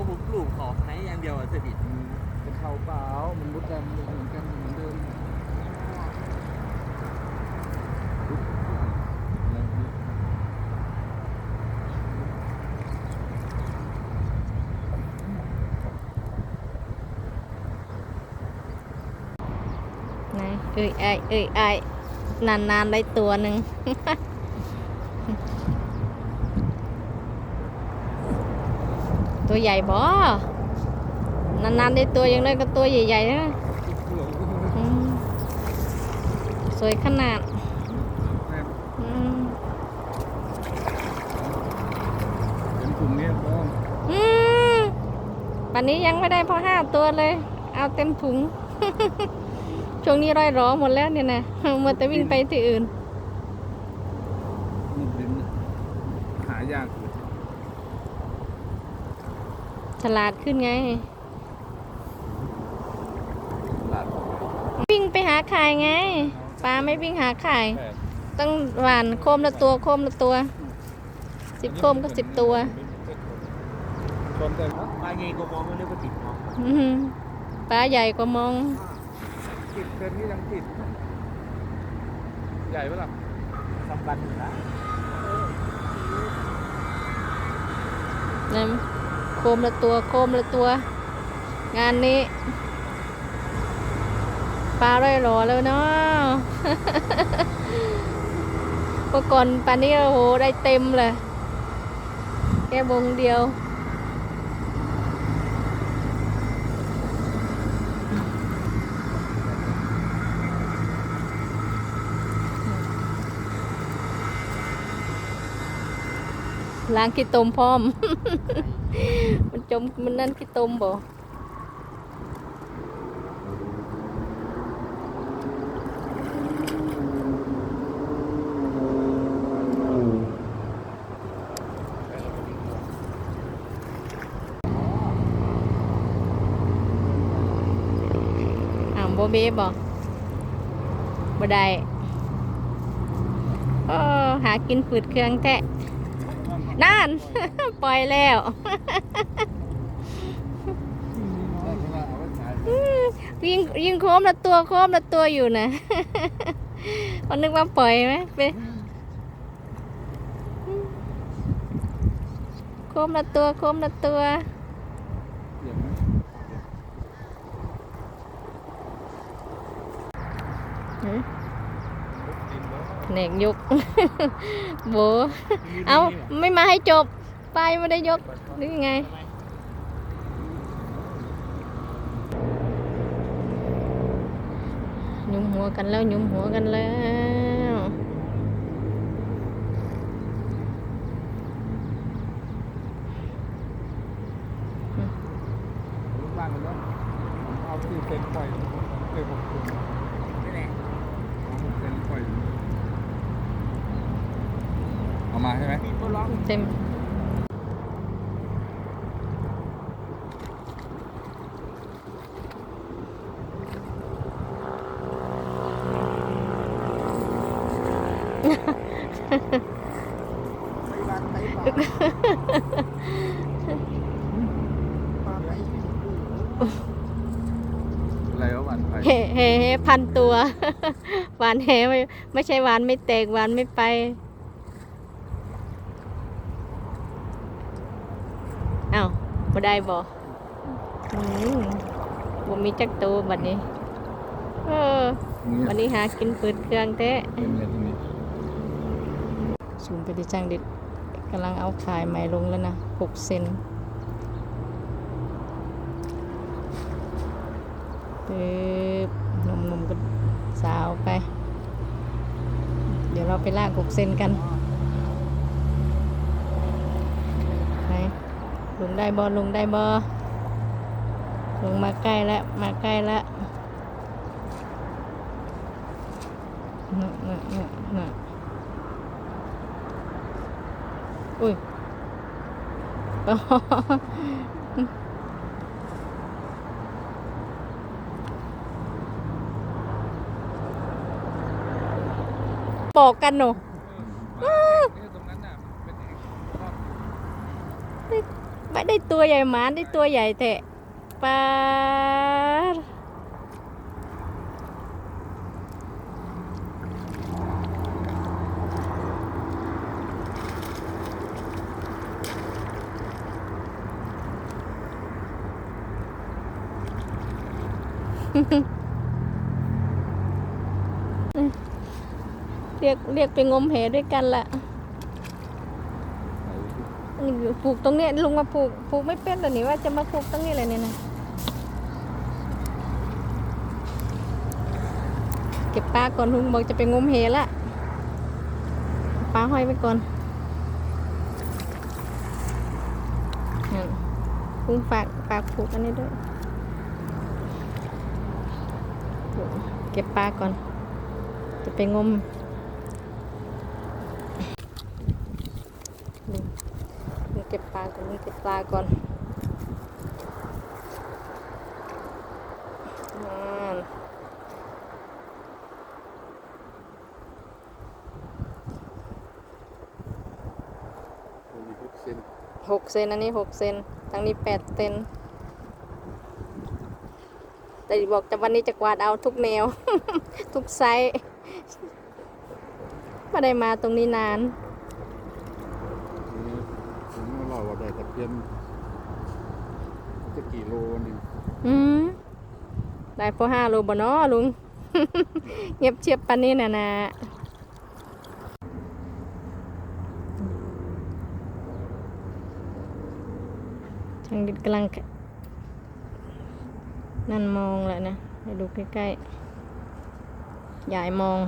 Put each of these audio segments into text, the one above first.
เขาบุกลูกขอให้อย่างเดียวอะเสด็จอืมเป็นเข่าเปล่ามันมุดดำเหมือนกันเหมือนเดิมแล้วนี่ไหนเอ้ยไอายเอ้ยไอายนานๆได้ตัวหนึ่ง ตัวใหญ่บ่นานๆได้ตัวอย่างน้อยก็ตัวใหญ่ๆนะสวยขนาดอืมเป็นกลุ่มนี้พ่อืมปันนี้ยังไม่ได้พอห้าตัวเลย เอาเต็มถุง ช่วงนี้ร้อยร้อหมดแล้วเนี่ยนะมัวแต่วิ่งไปที่อื่นเป็นหายากอยู่ ฉลาดขึ้นไง หลาดวิ่งไปหาไข่ไง ปลาไม่วิ่งหาไข่แปดต้องหวานโคมละตัวโคมละตัว สิบโคมก็สิบตัวชนแต่มาไงก็มองไม่เรียกว่าติดมองอื้อหือปลาใหญ่กว่ามอง ติดเกินนี่ยังติดใหญ่ปะล่ะสำคัญอยู่นะนะ โคมละตัวโคมละตัว งานนี้ปลาร้อยหรอแล้วเนาะเมื่อก่อนปลานี้โอ้โหได้เต็มเลย แค่วงเดียว ล้างขี้ตมพร้อม มันจมมันนั่นขี้ตมบ่อ่าบ่เบ้บ่บ่ได้หากินฝืดเครื่องแท้ นั่น ปล่อยแล้วยิงยิงโคมละตัวโคมละตัวอยู่นะมันนึกว่าปล่อยไหมไปโคมละตัวโคมละตัว เหยียบไหม เนกยก โบ เอาไม่มาให้จบ ไปไม่ได้ยกหรือยังไงหยุมหัวกันแล้วหยุมหัวกันแล้ว ลูกบ้านกันแล้วเอาที่เป็นปล่อยเอ้ยผมคุณ นี่แหละ เอาเป็นปล่อยเอามาใช่ ไหมมีตัวร้องเต็มไปบ้านไปป่าปลาไปที่สุดอะไรวะวันไผ่เฮ้เฮ้เฮ้พันตัวหวานเฮ้ไม่ไม่ใช่หวานไม่แตกหวานไม่ไป เอ้า บ่ได้บ่อืมบ่มีจักตัวบัดนี้ เออนี่วันนี้หากินเปิดเครื่องแท้เต็มเลยตรงนี้สูงไปที่จ้างเด็ดกำลังเอาขายใหม่ลงแล้วนะหกเซนปึ๊บหนุ่มๆก็สาวไป เดี๋ยวเราไปลากหกเซนกันไหน ลงได้บอลงได้บอลงมาใกล้แล้วมาใกล้แล้วน่ะน่ะน่ะน่ะอุ้ยบอกกันหนู ป็นเอกชอบไม่ได้ตัวใหญ่หมาได้ตัวใหญ่แตะปลาเรียกเรียกไปงมเหด้วยกันละ ยู่ผูกตรงนี้ลุงมาผูกผูกไม่เป็นแต่นี่ว่าจะมาผูกตรงนี้เลยเนี่ยนะเก็บปลาก่อนลุงบอกจะไปงมเหละปลาห้อยไว้ก่อนลุงฝากฝากผูกอันนี้ด้วยเก็บปลาก่อน จะไปงมลุงลุง เก็บปลาก่อนลุงเก็บปลาก่อนนั่นมีทุกเซนหกเซนอันนี้หกเซนทางนี้แปดเซนแต่บอกจะวันนี้จะกวาดเอาทุกแนว ทุกไซส์ไม่ได้มาตรงนี้นานนี่ผมว่าเราว่าได้ตะเพียนจะกี่โลนี่ อืมได้พ อห้าโลบ่นาะลุง เงียบเชียบปันนี้น่ะนะช่างดิดกำลัง นั่นมองแหละนะให้ดูใกล้ๆยายมอง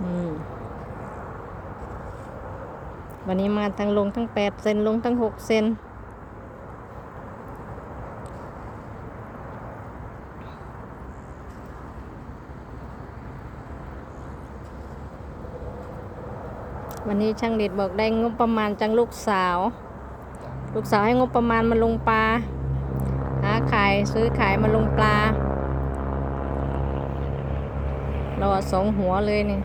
อืมวันนี้มาทั้งลงทั้งแปดเซนลงทั้งหกเซน วันนี้ช่างเด็ดบอกได้งบประมาณจังลูกสาว ลูกสาวให้งบประมาณมาลงปลาหาขายซื้อขายมาลงปลาเราอะสองหัวเลยนี่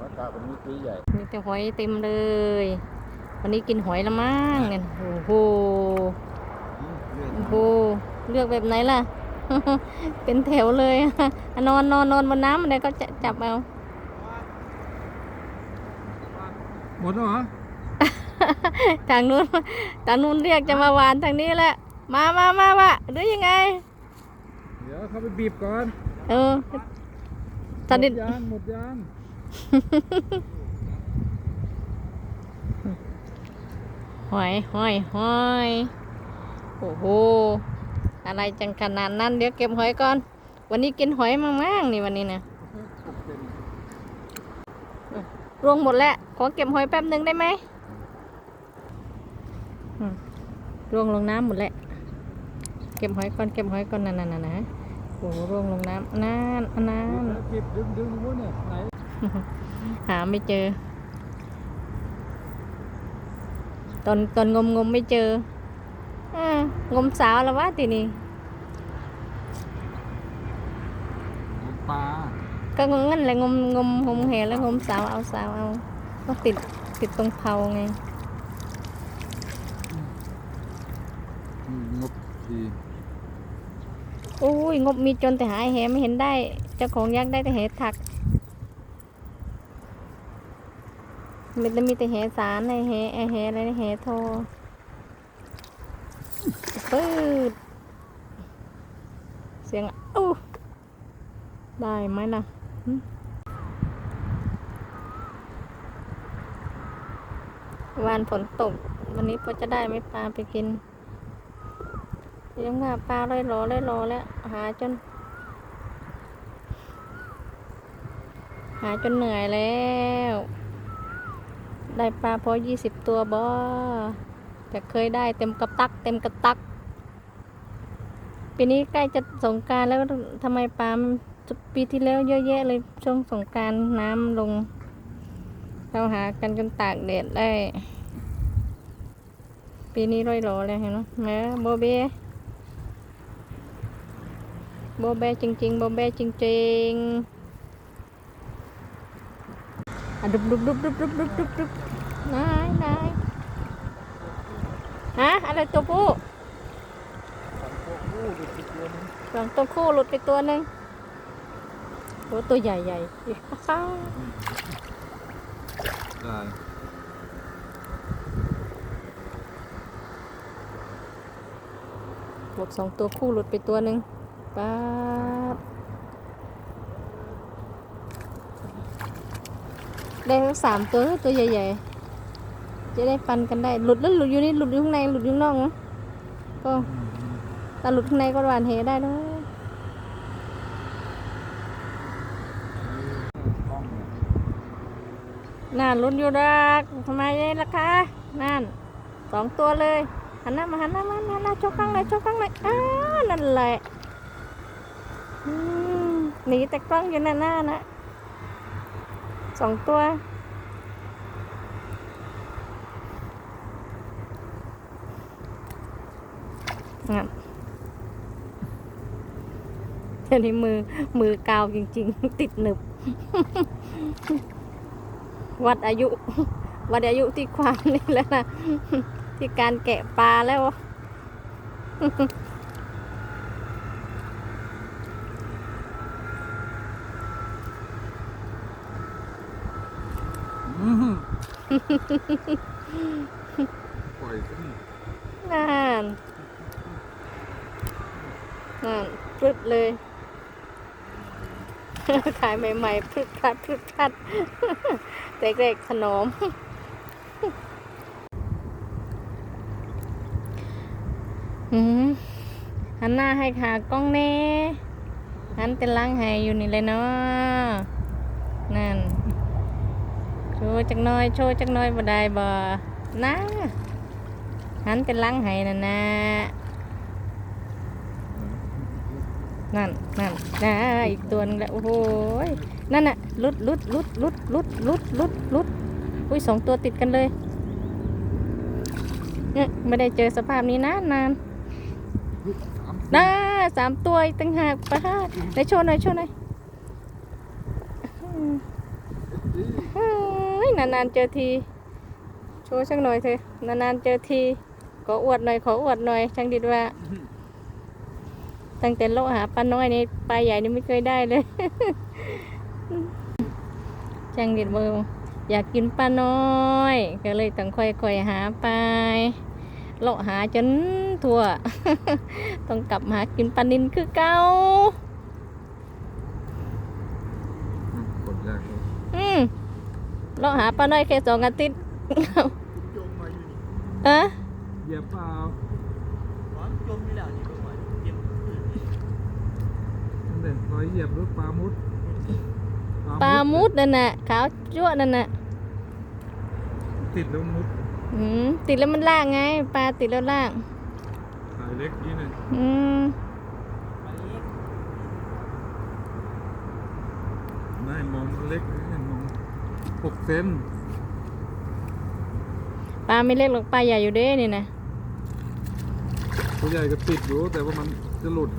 อากาศวันนี้ตีใหญ่มีแต่หอยเต็มเลย วันนี้กินหอยละมั้งเนี่ยโอ้โหโอ้โหเลือกแบบไหนล่ะ เป็นแถวเลยอะนอนนอนนอนบนน้ำอะไรก็จะจับเอาหมดแล้วเหรอทางนู้นทางนู้นเรียกจะมาวานทางนี้แหละ มามามาวะหรือยังไง เดี๋ยวเขาไปบีบก่อน เออตอนนี้หมดยานหมดยาน หอยหอยหอยโอ้โหอะไรจังขนาดนั้นเดี๋ยวเก็บหอยก่อน วันนี้กินหอยมากๆนี่วันนี้นะหกเซนรวงหมดแล้วขอเก็บหอยแป๊บหนึ่งได้ไหมอืมรวงลงน้ำหมดแล้วเก็บหอยก่อน เก็บหอยก่อนนั่นน่ะนะโอ้โหรวงลงน้ำนั่นนนั่นหาไม่เจอ ตอนตอนงมงมไม่เจออางมสาวแล้ววะทีนี้ปลาก็งั้นแหละงมงมงมแหแล้วงมสาวเอาสาวเอาก็ติดติดตรงเผาไงอืมงบดีโอ้ยงบมีจนแต่หายแหไม่เห็นได้ เจ้าของยักษ์ได้แต่แหถัก มีแต่มีแต่แหสารในแหไอแหอะไรนแหโทรปืดเสียงอู้ได้ไหมล่ะวันฝนตก วันนี้พอจะได้ไหมปลาไปกินยังว่าปลาเลยรอเลยรอแล้ว หาจน หาจนเหนื่อยแล้ว ได้ปลาพอยี่สิบตัวบ่แต่เคยได้เต็มกระตัก เต็มกระตัก ปีนี้ใกล้จะสงการแล้วทำไมปลาปีที่แล้วเยอะแยะเลยช่วงสงการน้ำลง เราหากันจนตากแดดได้ ปีนี้ร้อยโลเลยเห็นไหมแม่โบเบโบเบจริงๆโบเบจริง ๆ อะดุบดุบดุบดุบดุบดุบดุบดุบนายนายฮะอะไรตัวผู้สองตัวคู่ดูสิตัวนึงสองตัวคู่หลุดไปตัวหนึ่งโอ้ตัวใหญ่ใหญ่ได้บวกสองตัวคู่หลุดไปตัวหนึ่งป๊าบ ได้ทั้งสามตัวตัวใหญ่ๆ จะได้ปันกันได้ หลุดแล้วหลุดอยู่นี่หลุดอยู่ข้างในหลุดอยู่นอกนะก็ถ้าหลุดข้างในก็หวานเหได้นะกล้องเนี่ยน่าลุ้นอยู่รักทำไมเนี่ยล่ะคะนั่นสองตัวเลยหันหน้ามาหันหน้ามาหันหน้าชกข้างเลยชกข้างเลยอ้านั่นแหละหนีแต่กล้องอยู่หน้าหน้านะ สองตัว เดี๋ยวนี้มือมือกาวจริง ๆ ติดหนึบ วัดอายุ วัดอายุที่ความนี่แล้วนะ ที่การแกะปลาแล้ว อื้อหือ ปล่อยสินั่นนั่นพึดเลย ขายใหม่ๆพึดพัดพึดพัดเด็กๆขนมหืมหันหน้าให้ขากล้องแน่หันเป็นล้างให้อยู่นี่เลยเนาะนั่น โช ว์จักหน้อยโชว์จักหน้อยบ่ได้บ่นะหันเป็นล้างให้นั่นนะนั่นนั่นนะอีกตัวนึงแล้วโอ้โหยนั่นน่ะลุดลุดลุดลุดลุดลุดลุดลุดอุ้ยสองตัวติดกันเลยเนี่ยไม่ได้เจอสภาพนี้นานนานสามน่าสามตัวอีกตั้งหากป้าไหนโชว์หน่อยโชว์หน่อยอืมเฮ้ย นานๆเจอที โชว์สักหน่อยเถอะนานๆเจอทีขออวดหน่อยขออวดหน่อยช่างดิดว่า ตั้งแต่โลหาปลาน้อยนี่ปลาใหญ่นี่ไม่เคยได้เลย ช่างดิดเบอร์อยากกินปลาน้อย ก็เลยต้องค่อยๆหาไปเลาะหาจนทั่ว ต้องกลับมาหากินปลานินคือเก่า อืมกดแรกเลย อืม เลาะหาปลาน้อยแค่สองอาทิตย์จมมาอยู่นี่เอะเหยียบเปล่าหวานจมอยู่แล้วนี่ก็หวานเย็นขึ้นนั่นเด็กรอยเหยียบหรือปลามุดปลามุดนั่นน่ะขาวจั่วนั่นน่ะติดแล้วมุดอืมติดแล้วมันล่างไง ปลาติดแล้วล่างสายเล็กนี่เลยอืมมาเล็กไม่มองเล็กนี่มอง หกเซนปลาไม่เล็กหรอกปลาใหญ่อยู่เด้นี่นะตัวใหญ่ก็ติดอยู่แต่ว่ามันจะหลุด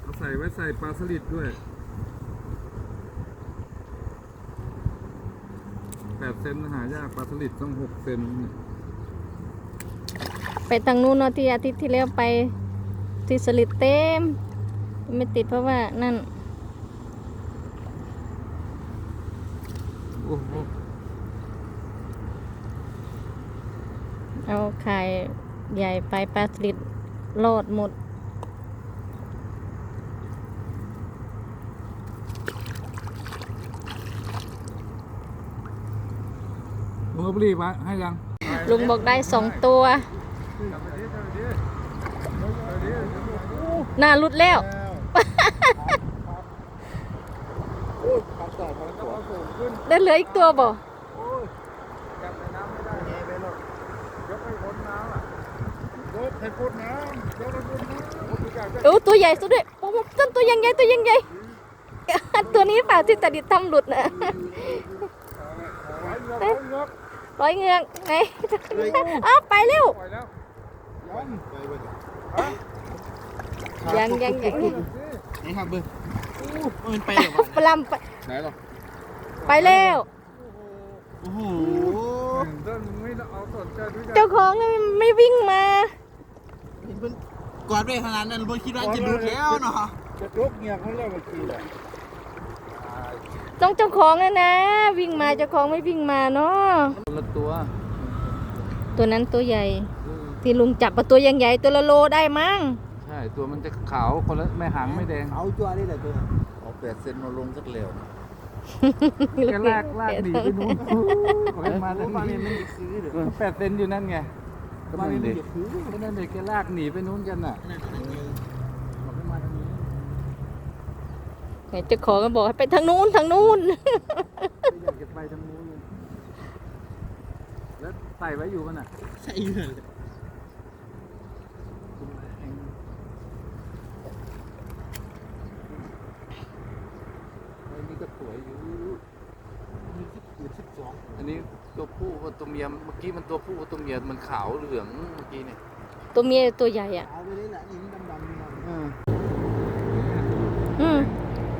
เอาใส่ไว้ใส่ปลาสลิดด้วยแปดเซนหายากปลาสลิดต้องหกเซนเนี่ยไปทางนู้นเนาะที่อาทิตย์ที่แล้วไปที่สลิดเต็ม ไม่ติดเพราะว่านั่น โอ้โห เอาไข่ใหญ่ไปปลาสลิดโลดหมด ลุงเอาบุหรี่มาให้ยังลุงบอกได้สองตัว หน้ารุดแล้วโอ้ยปลาสอดมาแล้วตัวสูงขึ้นได้เหลืออีกตัวบ่ โอ้ยทุกอย่างก็โอ้ตัวใหญ่สุดด้วยโอ้โหต้นตัวยังใหญ่ตัวยังใหญ่ตัวนี้เปล่าที่ตะดิดทำหลุดนะเอาไว้เอาไว้ยกไว้ยกร้อยเงือกไหนอ้าวไปเร็วปล่อยแล้วยังยังยังนี่ครับเบิ้งมันไปเหรอวะปลำไปไหนหรอไปแล้วโอ้โหเดินไม่เอาสนใจด้วยกันเจ้าของน่ะไม่วิ่งมา เห็นเพิ่นกอดด้วยขนาดนั้นบนคิดว่าจะหลุดแล้วเนาะจะยกเงียบเขาเรียกว่ากี่แหละต้องเจ้าของนะนะ วิ่งมาเจ้าของไม่วิ่งมาเนาะคนละตัว ตัวนั้นตัวใหญ่ ที่ลุงจับปะตัวยังใหญ่ตัวละโลได้มั้งใช่ตัวมันจะขาวคนละไม่หางไม่แดงเอาจัวได้เลยตัวเอาแปดเซนมาลงสักเหลวลุงแกลากลากหนีไปนู้นบอกให้มาโอ้ทางปลาเมนี้นมันจะคือเด้อแปดเซนอยู่นั่นไง ก็ปลานั่เมนนมันเด็กจะคือก็นั่นเด็กแกลากหนีไปนู้นกันน่ะนั่นนั่นนี่บอกให้มาทางนี้ไหนเจ้าของก็บอกให้ไปทางนู้นทางนู้นอยากจะไปทางนู้นเลยแล้วใส่ไว้อยู่มันอะใช่เลย ไอ้นี่ก็สวยอยู่ มีสิบหรือสิบสอง อันนี้ตัวผู้กับตัวเมียเมื่อกี้มันตัวผู้กับตัวเมียมันขาวเหลืองเมื่อกี้เนี่ยตัวเมียตัวใหญ่อะเอาไปเลยแหละนี่มันดำๆเนี่ยอืม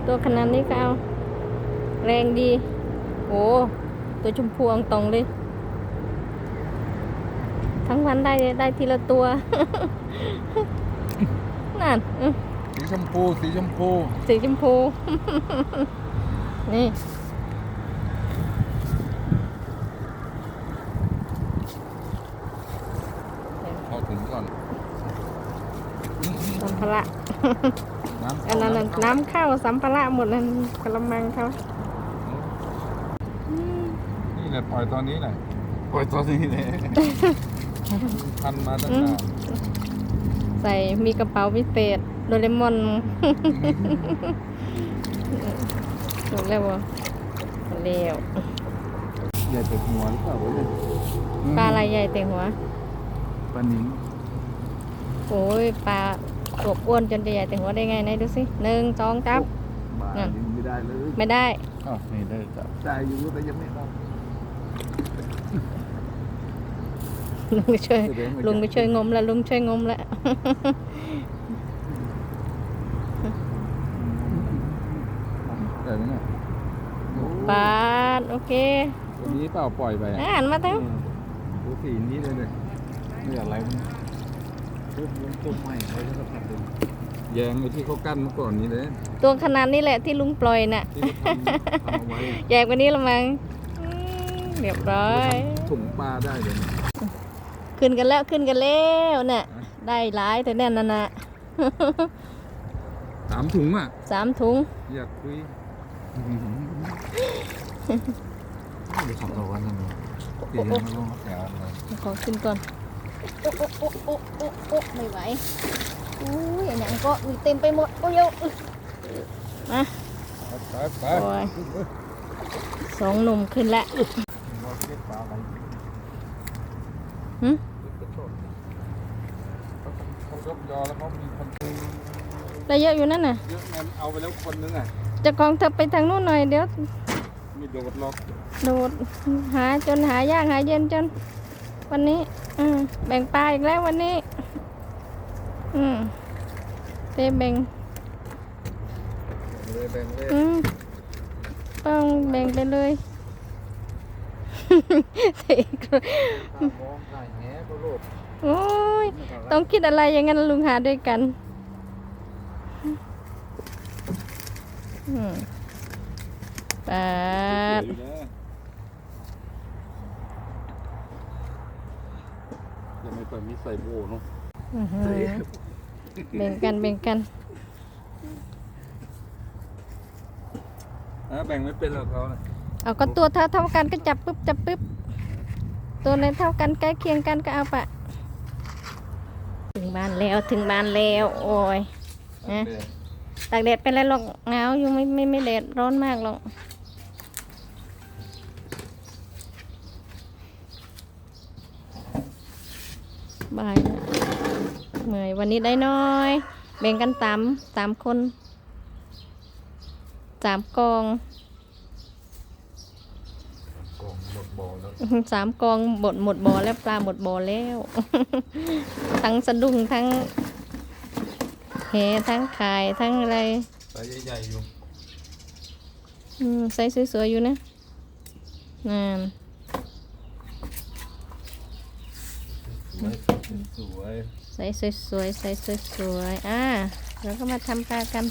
ตัวขนาดนี้ก็เอา แรงดี โอ้ตัวชมพูอองตองเลย ทั้งวันได้ได้ทีละตัว นั่นอืมสีชมพู สีชมพู สีชมพู นี่ เอาถุงก่อน สัมภา ระน้ำอันนั้นน่ะน้ำเข้าสัมภาระหมดนั่นกระมังเขาอืมนี่แหละปล่อยตอนนี้แหละปล่อยตอนนี้เลยพันมาตั้งนานใส่มีกระเป๋าพิเศษโดเรมอนถูกแล้วบ่เร็วใหญ่แต่หัวหรือเปล่าวะเนี่ยปลาอะไรใหญ่แต่หัวปลานิ้งโอ้ยปลา ตัวอ้วนจนจะใหญ่แต่หัวได้ไงไหนดูสิหนึ่งสองสามปลาน่ะนิ้งไม่ได้เลยไม่ได้อ้าวนี่ได้จับได้อยู่แต่ยังไม่ได้ลุงไปช่วยแสดงว่าลุงไปช่วยงมแล้วลุงช่วยงมแล้วแต่เนี่ยโอ้ปาดโอเคตัวนี้เปล่าปล่อยไปอะอ่านมาเถอะดูสีนี้เลยเลยนี่อะไรมัน จุ่มจุ่มใหม่ไว้แล้วก็พัดเลยแยงไปที่เขากั้นเมื่อก่อนนี้เลยตัวขนาดนี้แหละที่ลุงปล่อยน่ะที่เขาทำทำเอาไว้ใหญ่กว่านี้ละมั้งอืมเรียบร้อย ถุงปลาได้เลยขึ้นกันแล้วขึ้นกันแล้วน่ะได้หลายแต่แน่นนั่นน่ะ สามถุงอะ สามถุงอยากคุยดูสองตัววันนั้นเดี๋ยวมาลงแถวเลยขอขึ้นก่อน โอ้โอ้โอ้โอ้โอ้ไม่ไหวอุ้ยอันยังก็มีเต็มไปหมดโอ้ยเอาอึมาไปไปโอ้ยสองหนุ่มขึ้นแล้วเราเก็บปลาอะไรหึเขายกยอแล้วเขามีคนได้เยอะอยู่นั่นน่ะเยอะงั้นเอาไปแล้วคนนึงอะจะกองเธอไปทางนู้นหน่อยเดี๋ยว มีโดดล็อกโดดหาจนหายากหาเย็นจน วันนี้ อืม แบ่งปลาอีกแล้ววันนี้ อืมเตแบ่งเลยแบ่งเลยอืมต้องแบ่งไปเลยเตะกระมองถ่ายแหก็โลดโอ้ยต้องคิดอะไรอย่างนั้นลุงหาด้วยกัน อืมปาดยัง ไม่เปิดมีใส่โบเนาะอื้อหือแบ่งกันแบ่งกัน อะแบ่งไม่เป็นหรอกเขานะเอาก็ตัวเท่าเท่ากันก็จับปึ๊บจับปึ๊บตัวไหนเท่ากันใกล้เคียงกันก็เอาปะ ถึงบ้านแล้วถึงบ้านแล้ว โอ้ยฮะตากแดดเป็นไรหรอกหนาวอยู่ไม่ไม่ไม่แดดร้อนมากหรอก บายแล้วเมื่อยวันนี้ได้น้อย แบ่งกันสามสามคนสามกองกองหมดบ่อแล้วสามกองหมดหมดบ่อแล้วปลาหมดบ่อแล้ว ทั้งสะดุ้งทั้งแหทั้งขายทั้งอะไรไซส์ใหญ่ๆอยู่อืมใส่สวยๆอยู่นะนั่นส วยใส่สวยๆใส่สวยๆอ่าเราก็มาทำปลากัน